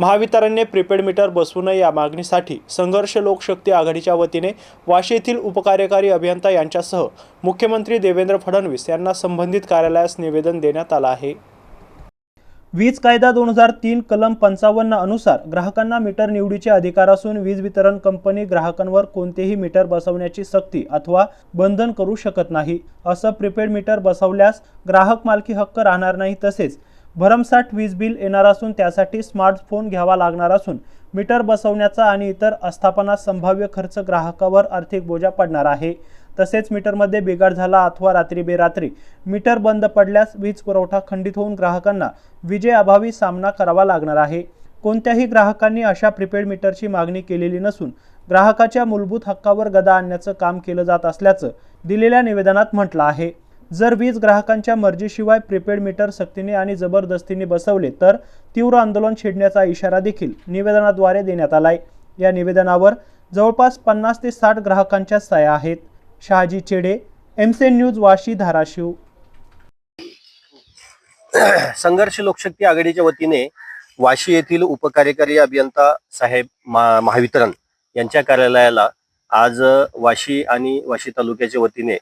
महावितरणने prepaid meter बसवू नये या मागणीसाठी संघर्ष लोकशक्ती आघाडीच्या वतीने वाशी येथील उपकार्यकारी अभियंता यांच्यासह मुख्यमंत्री देवेंद्र फडणवीस यांना संबंधित कार्यालयास निवेदन देण्यात आलं आहे. वीज कायदा दोन हजार तीन कलम पंचावन्न अनुसार ग्राहकांना मीटर निवडीचे अधिकार असून वीज वितरण कंपनी ग्राहकांवर कोणतेही मीटर बसवण्याची सक्ती अथवा बंधन करू शकत नाही. असं प्रीपेड मीटर बसवल्यास ग्राहक मालकी हक्क राहणार नाही तसेच भरमसाठ वीज बिल येणार असून त्यासाठी स्मार्टफोन घ्यावा लागणार असून मीटर बसवण्याचा आणि इतर आस्थापना संभाव्य खर्च ग्राहकावर आर्थिक बोजा पडणार आहे. तसेच मीटरमध्ये बिघाड झाला अथवा रात्री बेरात्री मीटर बंद पडल्यास वीज पुरवठा खंडित होऊन ग्राहकांना विजेअभावी सामना करावा लागणार आहे. कोणत्याही ग्राहकांनी अशा प्रीपेड मीटरची मागणी केलेली नसून ग्राहकाच्या मूलभूत हक्कावर गदा आणण्याचं काम केलं जात असल्याचं दिलेल्या निवेदनात म्हटलं आहे. जर वीज ग्राहकांच्या मर्जीशिवाय प्रीपेड मीटर सक्तीने आणि जबरदस्तीने बसवले तर तीव्र आंदोलन छेडण्याचा इशारा देखील निवेदनाद्वारे देण्यात आलाय. या निवेदनावर जवळपास पन्नास ते साठ ग्राहकांच्या सह्या आहेत. शहाजी चेडे एमसेन न्यूज वाशी धाराशिव. संघर्ष लोकशक्ती आघाडीच्या वतीने वाशी येथील उपकार्यकारी अभियंता साहेब महावितरण यांच्या कार्यालयाला आज वाशी आणि वाशी तालुक्याच्या वतीने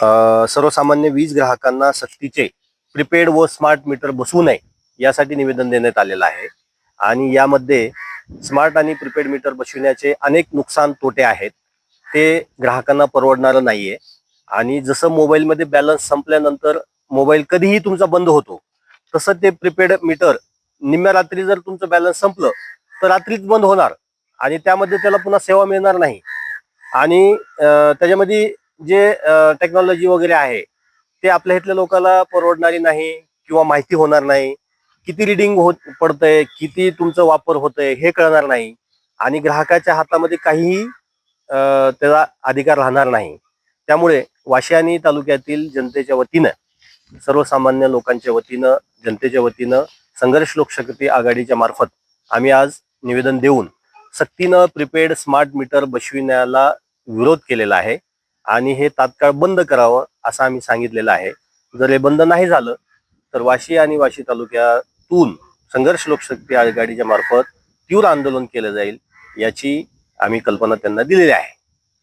सर्वसामान्य वीज ग्राहकांना सक्तीचे प्रीपेड व स्मार्ट मीटर बसवू नये यासाठी निवेदन देण्यात आलेलं आहे. आणि यामध्ये स्मार्ट आणि प्रीपेड मीटर बसविण्याचे अनेक नुकसान तोटे आहेत. ते ग्राहकांना परवडणारं नाहीये. आणि जसं मोबाईलमध्ये बॅलन्स संपल्यानंतर मोबाईल कधीही तुमचा बंद होतो तसं ते प्रीपेड मीटर निम्म्या रात्री जर तुमचं बॅलन्स संपलं तर रात्रीच बंद होणार. आणि त्यामध्ये त्याला पुन्हा सेवा मिळणार नाही. आणि त्याच्यामध्ये जे टेक्नॉलॉजी वगैरे आहे ते आपल्या इथल्या लोकांना परवडणारी नाही किंवा माहिती होणार नाही. किती रिडिंग होत पडतंय किती तुमचं वापर होतंय हे कळणार नाही. आणि ग्राहकाच्या हातामध्ये काहीही त्याचा अधिकार राहणार नाही. त्यामुळे वाशियानी तालुक्यातील जनतेच्या वतीनं सर्वसामान्य लोकांच्या वतीनं जनतेच्या वतीनं संघर्ष लोकशक्ती आघाडीच्या मार्फत आम्ही आज निवेदन देऊन सक्तीनं प्रिपेड स्मार्ट मीटर बसविण्याला विरोध केलेला आहे. आणि हे तात्काळ बंद करावं असं आम्ही सांगितलेलं आहे. जर हे बंद नाही झालं तर वाशी आणि वाशी तालुक्यातून संघर्ष लोकशक्ती आघाडीच्या मार्फत तीव्र आंदोलन केलं जाईल याची आम्ही कल्पना त्यांना दिलेली आहे.